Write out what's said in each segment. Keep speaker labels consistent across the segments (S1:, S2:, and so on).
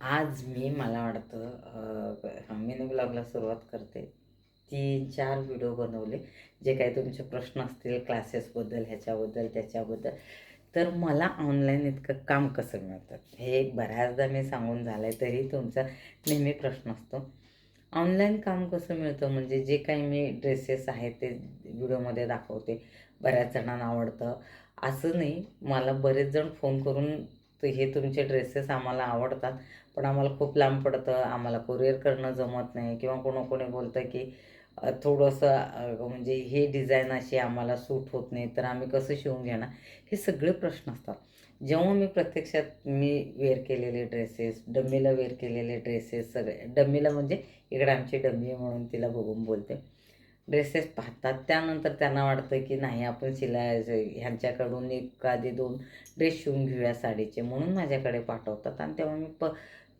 S1: आज मी मला वाटतं मिनी ब्लॉगला सुरुवात करते. तीन चार व्हिडिओ बनवले जे काही तुमचे प्रश्न असतील क्लासेसबद्दल ह्याच्याबद्दल त्याच्याबद्दल. तर मला ऑनलाईन इतकं काम कसं मिळतं? हे बऱ्याचदा मी सांगून झालं आहे तरी तुमचा नेहमी प्रश्न असतो. ऑनलाईन काम कसं मिळतं? म्हणजे जे काही मी ड्रेसेस आहेत ते व्हिडिओमध्ये दाखवते. बऱ्याच जणांना आवडतं. असं नाही मला बरेच जण फोन करून "तर हे तुमचे ड्रेसेस आम्हाला आवडतात. पण आम्हाला खूप लांब पडतं. आम्हाला कुरिअर करणं जमत नाही. किंवा कोणी कोणी बोलतं की थोडंसं म्हणजे हे डिझाईन अशी आम्हाला सूट होत नाही. तर आम्ही कसं शिवून घेणार? हे सगळे प्रश्न असतात. जेव्हा मी प्रत्यक्षात मी वेअर केलेले ड्रेसेस डम्मीला वेअर केलेले ड्रेसेस सगळे डम्मीला म्हणजे इकडे आमची डम्मी आहे म्हणून तिला बघून बोलते. ड्रेसेस पाहतात. त्यानंतर त्यांना वाटतं की नाही आपण शिलाय ह्यांच्याकडून एखादी दोन ड्रेस शिवून घेऊया साडीचे म्हणून माझ्याकडे पाठवतात. आणि तेव्हा मी प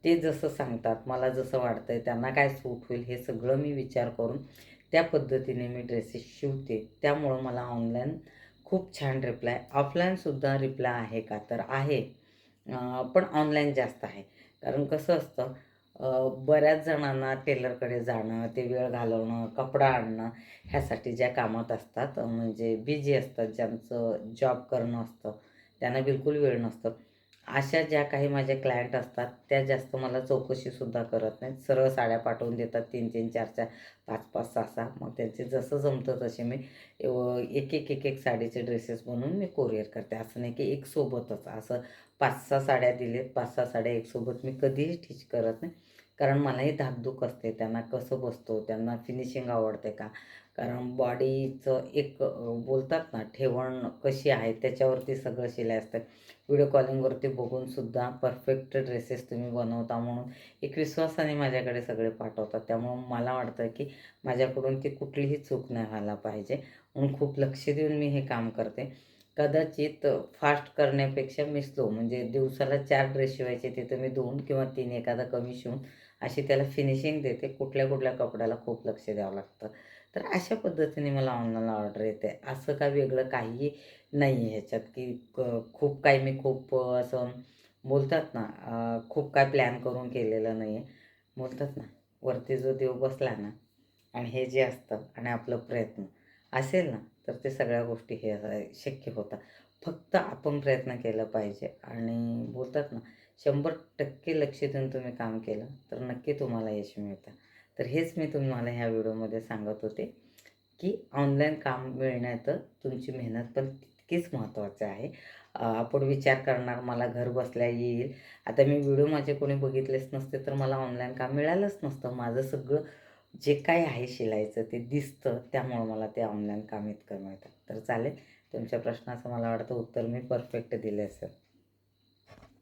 S1: ते जसं सांगतात मला जसं वाटतं आहे त्यांना काय सूट होईल हे सगळं मी विचार करून त्या पद्धतीने मी ड्रेसेस शिवते. त्यामुळं मला ऑनलाईन खूप छान रिप्लाय ऑफलाईनसुद्धा रिप्लाय आहे का? तर आहे. पण ऑनलाईन जास्त आहे. कारण कसं असतं बऱ्याच जणांना टेलरकडे जाणं ते वेळ घालवणं कपडा आणणं ह्यासाठी ज्या कामात असतात म्हणजे बिझी असतात ज्यांचं जॉब करणं असतं त्यांना बिलकुल वेळ नसतो. अशा ज्या काही माझ्या क्लायंट असतात त्या जास्त मला चौकशीसुद्धा करत नाहीत. सरळ साड्या पाठवून देतात तीन तीन चार चार पाच पाच सहा सहा. मग त्यांचे जसं जमतं तसे मी एव- एक एक एक एक साडीचे ड्रेसेस बनवून मी कोरिअर करते. असं नाही की एक सोबतच. असं पाच सहा साड्या दिलेत. पाच सहा साड्या एकसोबत मी कधीही स्टिच करत नाही. कारण मलाही धाकधूक असते. त्यांना कसं बसतो? त्यांना फिनिशिंग आवडते का? कारण बॉडीचं एक बोलतात ना ठेवण कशी आहे? त्याच्यावरती सगळं शिलाई असतं. व्हिडिओ कॉलिंगवरती बघूनसुद्धा परफेक्ट ड्रेसेस तुम्ही बनवता म्हणून एक विश्वासाने माझ्याकडे सगळे पाठवतात. त्यामुळं मला वाटतं की माझ्याकडून ती कुठलीही चूक नाही व्हायला पाहिजे. म्हणून खूप लक्ष देऊन मी हे काम करते. कदाचित फास्ट करण्यापेक्षा मी स्लो म्हणजे दिवसाला चार ड्रेस शिवायचे तिथं मी दोन किंवा तीन एखादा कमी शिवून अशी त्याला फिनिशिंग देते. कुठल्या कुठल्या कपड्याला खूप लक्ष द्यावं लागतं. तर अशा पद्धतीने मला ऑनलाईन ऑर्डर येते. असं काय वेगळं काही नाही आहे ह्याच्यात की क खूप काही मी खूप असं बोलतात ना खूप काय प्लॅन करून केलेलं नाही आहे बोलतात ना वरती जो देव बसला ना आणि हे जे असतं आणि आपलं प्रयत्न. असेल ना तर ते सगळ्या गोष्टी हे शक्य होतात. फक्त आपण प्रयत्न केला पाहिजे. आणि बोलतात ना शंभर टक्के लक्ष देऊन तुम्ही काम केलं तर नक्की तुम्हाला यश मिळतं. तर हेच मी तुम्हाला ह्या व्हिडिओमध्ये सांगत होते की ऑनलाईन काम मिळण्यात तुमची मेहनत पण तितकीच महत्त्वाची आहे. आपण विचार करणार मला घर बसल्या येईल. आता मी व्हिडिओ माझे कोणी बघितलेच नसते तर मला ऑनलाईन काम मिळालंच नसतं. माझं सगळं जे काही आहे शिलाईचं ते दिसतं त्यामुळं मला ते ऑनलाईन काम इतकं मिळतं तर चालेल तुमच्या प्रश्नाचं मला वाटतं उत्तर मी परफेक्ट दिले असेल.